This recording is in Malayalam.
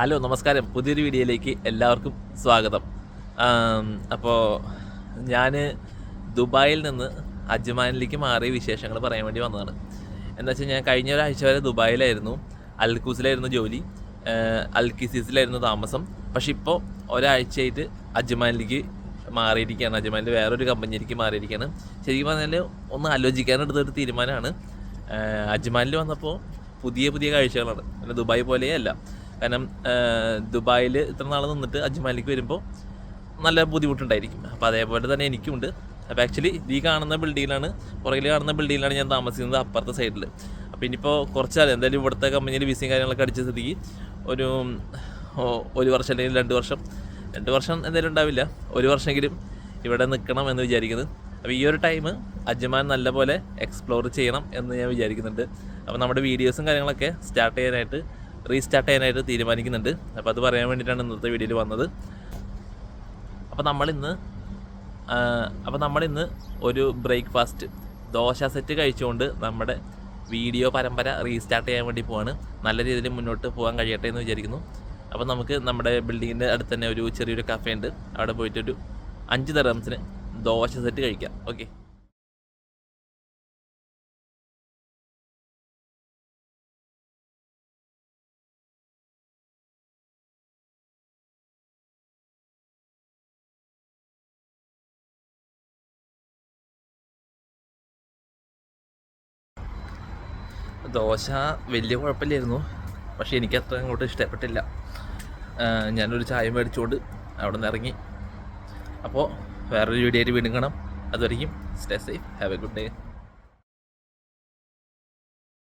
ഹലോ നമസ്കാരം. പുതിയൊരു വീഡിയോയിലേക്ക് എല്ലാവർക്കും സ്വാഗതം. അപ്പോൾ ഞാൻ ദുബായിൽ നിന്ന് അജ്മാനിലേക്ക് മാറിയ വിശേഷങ്ങൾ പറയാൻ വേണ്ടി വന്നതാണ്. എന്താ വെച്ചാൽ ഞാൻ കഴിഞ്ഞ ഒരാഴ്ച വരെ ദുബായിലായിരുന്നു. അൽക്കൂസിലായിരുന്നു ജോലി അൽക്കിസീസിലായിരുന്നു താമസം. പക്ഷെ ഇപ്പോൾ ഒരാഴ്ചയായിട്ട് അജ്മാനിലേക്ക് മാറിയിരിക്കുകയാണ്. അജ്മാനിൽ വേറൊരു കമ്പനിയിലേക്ക് മാറിയിരിക്കുകയാണ്. ശരിക്കും പറഞ്ഞാൽ ഒന്ന് ആലോചിക്കാനെടുത്തൊരു തീരുമാനമാണ്. അജ്മാനിൽ വന്നപ്പോൾ പുതിയ പുതിയ കാഴ്ചകളാണ്. പിന്നെ ദുബായ് പോലെയല്ല. കാരണം ദുബായിൽ ഇത്ര നാൾ നിന്നിട്ട് അജ്മാലിലേക്ക് വരുമ്പോൾ നല്ല ബുദ്ധിമുട്ടുണ്ടായിരിക്കും. അപ്പോൾ അതേപോലെ തന്നെ എനിക്കുണ്ട്. അപ്പോൾ ആക്ച്വലി ഈ കാണുന്ന ബിൽഡിങ്ങിലാണ് പുറകിൽ കാണുന്ന ബിൽഡിങ്ങിലാണ് ഞാൻ താമസിക്കുന്നത് അപ്പുറത്തെ സൈഡിൽ അപ്പോൾ ഇനിയിപ്പോൾ കുറച്ചാൽ എന്തായാലും ഇവിടുത്തെ കമ്പനിയിൽ വിസയും കാര്യങ്ങളൊക്കെ അടിച്ച സ്ഥിതിക്ക് ഒരു ഒരു വർഷം അല്ലെങ്കിൽ രണ്ട് വർഷം രണ്ട് വർഷം എന്തായാലും ഉണ്ടാവില്ല. ഒരു വർഷമെങ്കിലും ഇവിടെ നിൽക്കണം എന്ന് വിചാരിക്കുന്നത് അപ്പോൾ ഈ ഒരു ടൈം അജ്മാൻ നല്ലപോലെ എക്സ്പ്ലോർ ചെയ്യണം എന്ന് ഞാൻ വിചാരിക്കുന്നുണ്ട്. അപ്പോൾ നമ്മുടെ വീഡിയോസും കാര്യങ്ങളൊക്കെ സ്റ്റാർട്ട് ചെയ്യാനായിട്ട് റീസ്റ്റാർട്ട് ചെയ്യാനായിട്ട് തീരുമാനിക്കുന്നുണ്ട്. അപ്പോൾ അത് പറയാൻ വേണ്ടിയിട്ടാണ് ഇന്നത്തെ വീഡിയോയിൽ വന്നത്. അപ്പോൾ നമ്മളിന്ന് അപ്പോൾ നമ്മളിന്ന് ഒരു ബ്രേക്ക്ഫാസ്റ്റ് ദോശ സെറ്റ് കഴിച്ചുകൊണ്ട് നമ്മുടെ വീഡിയോ പരമ്പര റീസ്റ്റാർട്ട് ചെയ്യാൻ വേണ്ടി പോവാണ്. നല്ല രീതിയിൽ മുന്നോട്ട് പോകാൻ കഴിയട്ടെ എന്ന് വിചാരിക്കുന്നു. അപ്പോൾ നമുക്ക് നമ്മുടെ ബിൽഡിങ്ങിന്റെ അടുത്ത് തന്നെ ഒരു ചെറിയൊരു കഫേ ഉണ്ട്. അവിടെ പോയിട്ടൊരു അഞ്ച് തെറംസിന് ദോശ സെറ്റ് കഴിക്കാം. ഓക്കെ ദോശ വലിയ കുഴപ്പമില്ലായിരുന്നു. പക്ഷേ എനിക്ക് അത്ര അങ്ങോട്ട് ഇഷ്ടപ്പെട്ടില്ല. ഞാനൊരു ചായ മേടിച്ചുകൊണ്ട് അവിടെ നിന്ന് ഇറങ്ങി. അപ്പോൾ വേറൊരു വീഡിയോ ആയിട്ട് വീണ്ടും കാണാം. അതുവരെയും stay safe have a good day